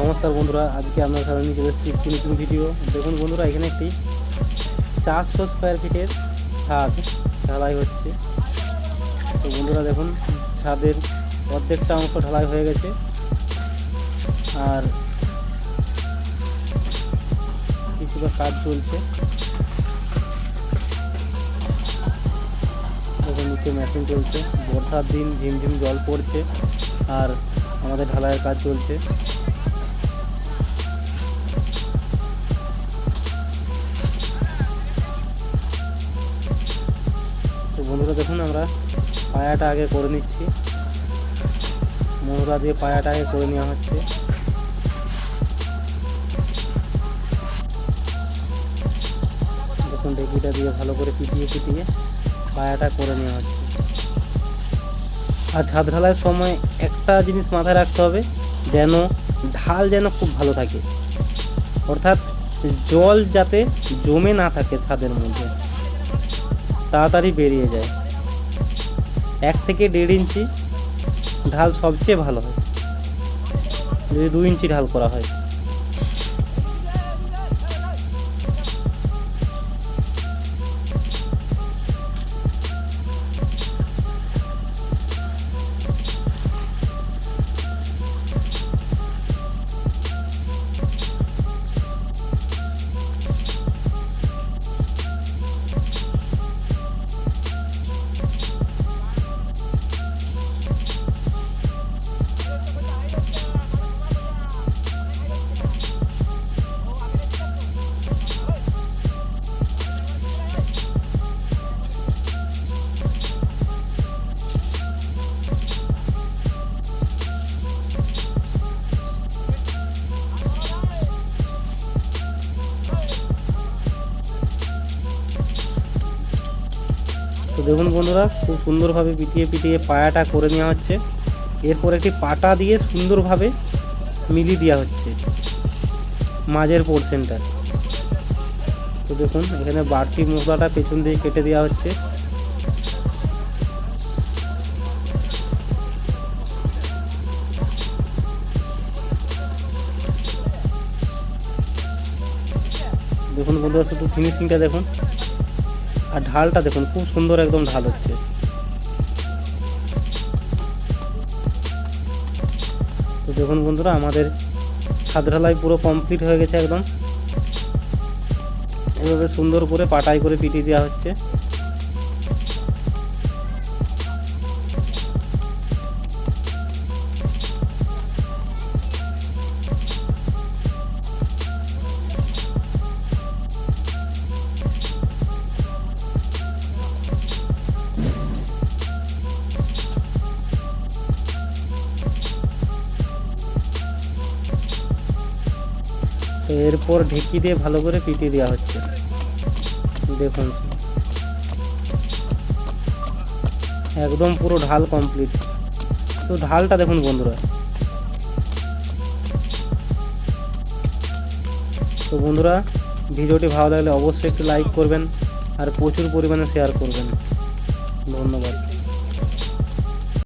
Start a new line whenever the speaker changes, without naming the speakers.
নমস্কার বন্ধুরা, আজকে আপনার নিয়ে চলে এসেছি একটি নতুন ভিডিও দেখুন বন্ধুরা, এখানে একটি চারশো স্কোয়ার ফিটের ছাদ ঢালাই হচ্ছে। তো বন্ধুরা দেখুন, ছাদের অর্ধেকটা অংশ ঢালাই হয়ে গেছে। আর কিছুটা কাজ চলছে। দেখুন, নিচে মেশিন চলছে। বর্ষার দিন ঝিমঝিম জল পড়ছে। আর আমাদের ঢালাইয়ের কাজ চলছে। বন্ধুরা, দেখুন আমরা পায়াটা আগে করে নিচ্ছি। মোহরা দিয়ে পায়াটা আগে করে নেওয়া হচ্ছে। দেখুন, ডেকিটা দিয়ে ভালো করে পিটিয়ে পিটিয়ে পায়াটা করে নেওয়া হচ্ছে। আর ছাদ ঢালাইয়ের সময় একটা জিনিস মাথায় রাখতে হবে, যেন ঢাল যেন খুব ভালো থাকে। অর্থাৎ জল যাতে জমে না থাকে ছাদের মধ্যে। তাড়াতাড়ি বেরিয়ে যায়। এক থেকে দেড় ইঞ্চি ঢাল সবচেয়ে ভালো হয়। যদি দু ইঞ্চি ঢাল করা হয়। তো দেখুন বন্ধুরা, খুব সুন্দরভাবে পিটিয়ে পিটিয়ে পায়াটা করে নেওয়া হচ্ছে। এরপর একটি পাটা দিয়ে সুন্দরভাবে মিলিয়ে দেওয়া হচ্ছে মাঝের পোর্শনটা তো দেখুন, এখানে বাড়তি মশলাটা পেছন দিয়ে কেটে দেওয়া হচ্ছে। দেখুন বন্ধুরা, শুধু ফিনিশিংটা দেখুন। আর ঢালটা দেখুন, খুব সুন্দর একদম ঢাল হচ্ছে। তো দেখুন বন্ধুরা, আমাদের ছাদ ঢালাই পুরো কমপ্লিট হয়ে গেছে একদম। এভাবে সুন্দর করে পাটাই করে পিটিয়ে দেওয়া হচ্ছে। এরপর ঢেকি দিয়ে ভালো করে পিটিয়ে দেওয়া হচ্ছে। দেখুন। একদম পুরো ঢাল কমপ্লিট তো ঢালটা দেখুন বন্ধুরা। তো বন্ধুরা, ভিডিওটি ভালো লাগলে অবশ্যই একটু লাইক করবেন আর প্রচুর পরিমাণে শেয়ার করবেন। ধন্যবাদ।